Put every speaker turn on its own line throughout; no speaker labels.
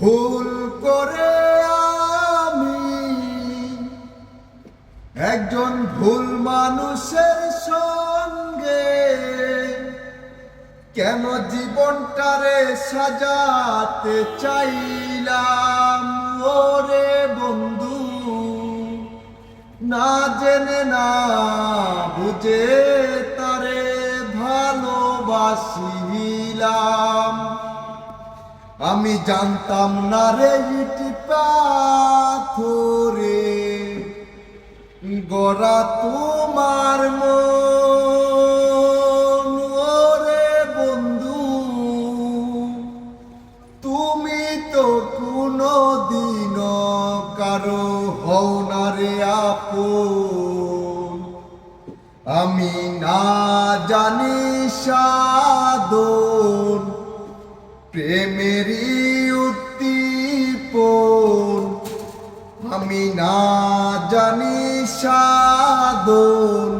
ভুল করে আমি একজন ভুল মানুষের সঙ্গে কেন জীবনটারে সাজাতে চাইলাম? ওরে বন্ধু, না জেনে না বুঝে তারে ভালোবাসিলাম। আমি জানতাম না রে ইটি পাথরে। গড়া তোমার ওরে বন্ধু, তুমি তো কোনো দিন কারও হও না রে আপন। আমি না জানি সাধন প্রেমেরই উদ্দীপন, আমি না জানি সাধন।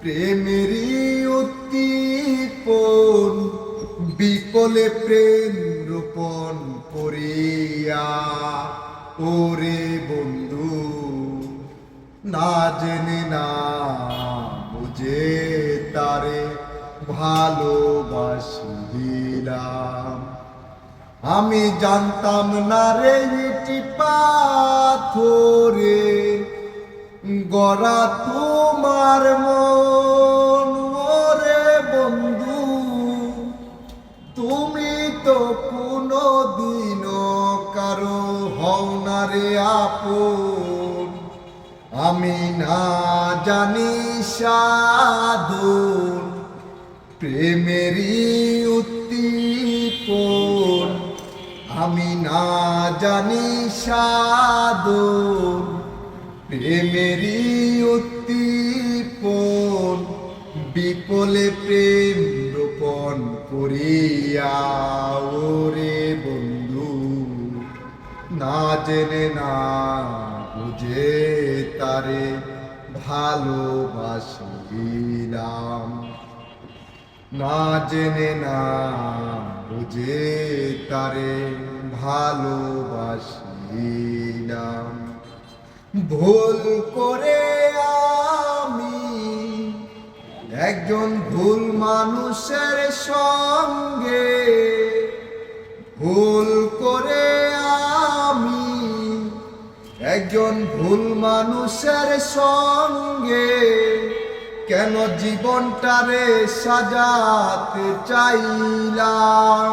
প্রেমেরই উদ্দীপন, বিকলে প্রেম রোপণ করিয়া, ওরে বন্ধু, না জেনে না বুঝে ভালোবাসিলাম। আমি জানতাম না রে ইটি পাথরে, গড়া তোমার মন। ওরে বন্ধু, তুমি তো কোনো দিন কারও হও না রে আপন। আমি না জানি সাধন প্রেমেরই উদ্দীপন। আমি না জানি সাধন। প্রেমেরই উদ্দীপন। বিপলে প্রেম রোপণ করিয়া ওরে বন্ধু, না জেনে না বুঝে তারে ভালোবাসিলাম। না জেনে না বুঝে তারে ভালোবাসিলাম ভুল করে আমি একজন ভুল মানুষের সঙ্গে, ভুল করে আমি একজন ভুল মানুষের সঙ্গে কেন জীবনটারে সাজাতে চাইলাম?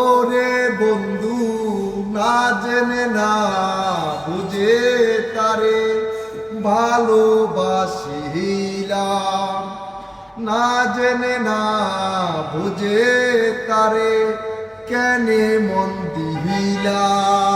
ওরে বন্ধু, না জেনে না বুঝে তারে ভালোবাসিলাম। না জেনে না বুঝে তারে কেনে মন দিহিলাম